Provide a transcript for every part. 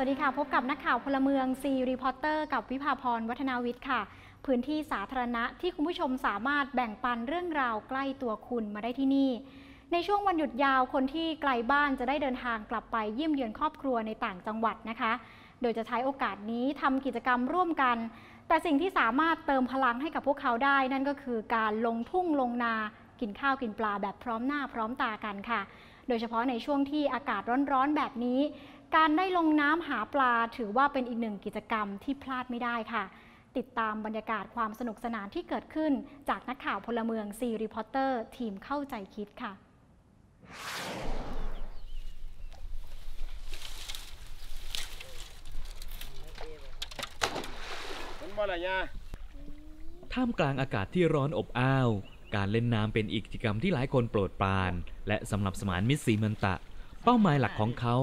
สวัสดีค่ะ พบกับนักข่าวพลเมืองซีรีพอร์เตอร์กับวิภาพรวัฒนาวิทย์ค่ะ พื้นที่สาธารณะที่คุณผู้ชมสามารถแบ่งปันเรื่องราวใกล้ตัวคุณมาได้ที่นี่ ในช่วงวันหยุดยาวคนที่ไกลบ้านจะได้เดินทางกลับไปเยี่ยมเยือนครอบครัวในต่างจังหวัดนะคะ โดยจะใช้โอกาสนี้ทำกิจกรรมร่วมกัน แต่สิ่งที่สามารถเติมพลังให้กับพวกเขาได้ นั่นก็คือการลงทุ่งลงนากินข้าวกินปลาแบบพร้อมหน้าพร้อมตากันค่ะ โดยเฉพาะในช่วงที่อากาศร้อนๆแบบนี้ การได้ลงน้ำหาปลาถือว่าเป็นอีกหนึ่งกิจกรรมที่พลาดไม่ได้ค่ะ ติดตามบรรยากาศความสนุกสนานที่เกิดขึ้น จากนักข่าวพลเมืองซีรีพอร์เตอร์ทีมเข้าใจคิดค่ะมันบ่ละยาท่ามกลางอากาศที่ร้อนอบอ้าว การเล่นน้ำเป็นอีกกิจกรรมที่หลายคนโปรดปราน และสำหรับสมานมิตรสีมันตะ เป้าหมายหลักของเขา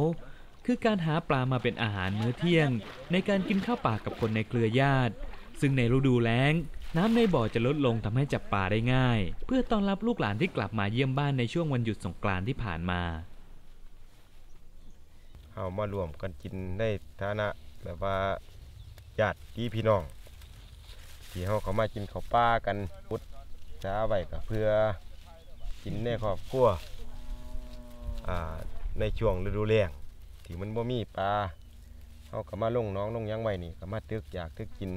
คือการหาปลามาเป็นอาหารมื้อเที่ยง ในการกินข้าวปลากับคนในเครือญาติ ซึ่งในฤดูแล้ง น้ำในบ่อจะลดลงทำให้จับปลาได้ง่าย เพื่อต้อนรับลูกหลานที่กลับมาเยี่ยมบ้านในช่วงวันหยุดสงกรานต์ที่ผ่านมาเฮามารวมกันกินในฐานะแบบว่าญาติพี่พี่น้อง ที่เฮาเขามากินข้าวปลากันพุดจ้าไว้ก็เพื่อกินในครอบครัวในช่วงฤดูแล้ง ที่มันบ่มีปลาเฮาก็มาลงหน้องลงหยังไว้นี่ก็มาตึกอยากตึกกิน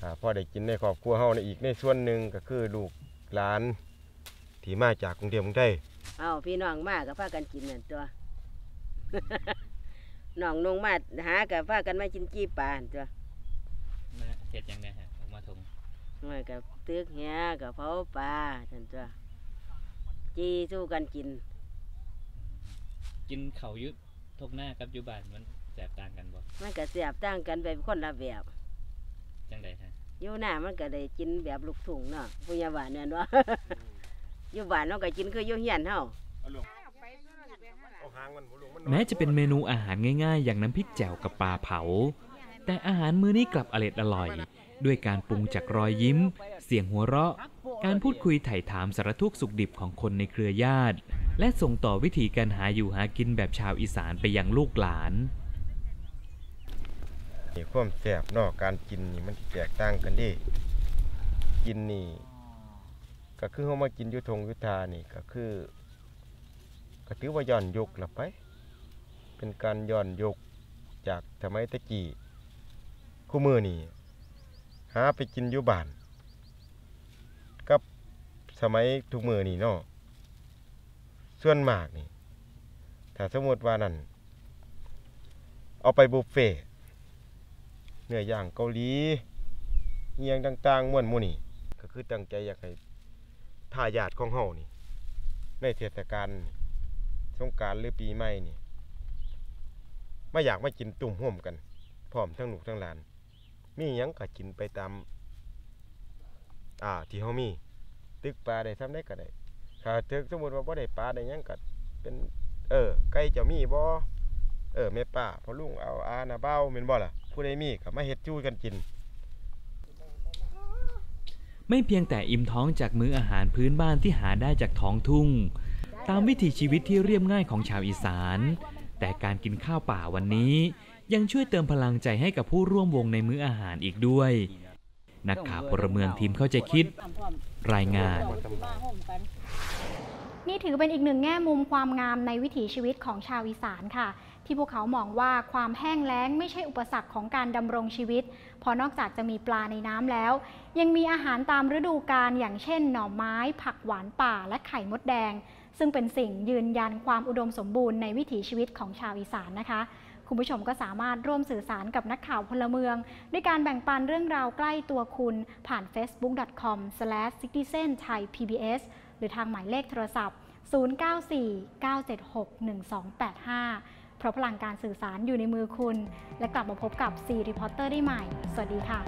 อ่าพอได้กินในครอบครัวเฮาในอีกในส่วนหนึ่งก็คือลูกหลานที่มาจากกรุงเทพกรุงไทยเอาพี่น้องมากับพากันกินนั่นตัวน้องนงมาหากับพากันมากินจี้ปลาหั่นตัวนะเห็ดยังไงฮะออกมาทงมากับตึกเหียกับเผาปลาท่านตัวจี้สู้กันกิน กินเขาวอยุทกหน้ากับอยุบานมันแตกต่างกันบ่มันก็เสียบตั้งกันไปคนละแบบจังใดฮะอยู่หน้ามันก็ได้กินแบบลูกถุงเนาะผู้ยาบาลเนี่ยเนาะ อยู่บ้านเราก็กินคืออยู่เฮียนเฮา เอาหางมันบ่ลงมันแม้จะเป็นเมนูอาหารง่ายๆ อย่างน้ำพริกแจ่วกับปลาเผา แต่อาหารมื้อนี้กลับอร่อยอร่อย ด้วยการปรุงจากรอยยิ้ม เสียงหัวเราะ การพูดคุยไถ่ถามสารทุกข์สุขดิบของคนในเครือญาติ และส่งต่อวิธีการหาอยู่หากินแบบชาวอีสานไปยังลูกหลานนี่ความแซ่บนาะการกินนี่มันแตกต่างกันดิกินนี่ ก็คือเฮามากินยู่ทงยุทธานี่ก็คือ ก็ถือว่าย้อนยุคละไป เป็นการย้อนยุคจากสมัยตะกี้คู่มือนี่หาไปกินยู่บ้าน กับสมัยทุกมือนี่เนาะ ส่วนมากนี่ ถ้าสมมติว่านั่น เอาไปบุฟเฟ่เนื้อย่างเกาหลีเอียงต่างๆม่วนมูนี่ ก็คือตั้งใจอยากให้ทายาทของเฮานี่ ในเทศกาลสงกรารหรือปีใหม่นี่ไมาอยากมากินตุ่มห่วมกัน พร้อมทั้งหนุกทั้งหลาน มียังก็กินไปตาม อ่าที่เฮามี ตึกปลาได้ทำได้ก็ได้ ถ้าตึกสมมติว่าบ่ได้ปลาได้หยังก็เป็น เออ ไก่เจะมีบ่เออแม่ป้าพ่อลุงเอาอานาเบ้าแม่นบ่ล่ะผู้ใดมีก็มาเฮ็ดจู้กันกิน ไม่เพียงแต่อิ่มท้องจากมื้ออาหารพื้นบ้านที่หาได้จากท้องทุ่ง ตามวิถีชีวิตที่เรียบง่ายของชาวอีสาน แต่การกินข้าวป่าวันนี้ ยังช่วยเติมพลังใจให้กับผู้ร่วมวงในมื้ออาหารอีกด้วย นักข่าวพลเมืองทีมเข้าใจคิด รายงานนี่ นี่ถือเป็นอีกหนึ่งแง่มุมความงามในวิถีชีวิตของชาวอีสานค่ะ ที่พวกเขามองว่าความแห้งแล้งไม่ใช่อุปสรรคของการดำรงชีวิตพราะนอกจากจะมีปลาในน้ำแล้ว ยังมีอาหารตามฤดูกาลอย่างเช่น หน่อไม้ ผักหวานป่า และไข่มดแดง ซึ่งเป็นสิ่งยืนยันความอุดมสมบูรณ์ในวิถีชีวิตของชาวอีสานนะคะคุณผู้ชมก็สามารถร่วมสื่อสารกับนักข่าวพลเมือง ด้วยการแบ่งปันเรื่องราวใกล้ตัวคุณผ่าน facebook.com/citizenthai.pbs หรือทางหมายเลขโทรศัพท์ 094-976-1285 เพราะพลังการสื่อสารอยู่ในมือคุณ และกลับมาพบกับซีรีพอร์เตอร์ได้ใหม่ สวัสดีค่ะ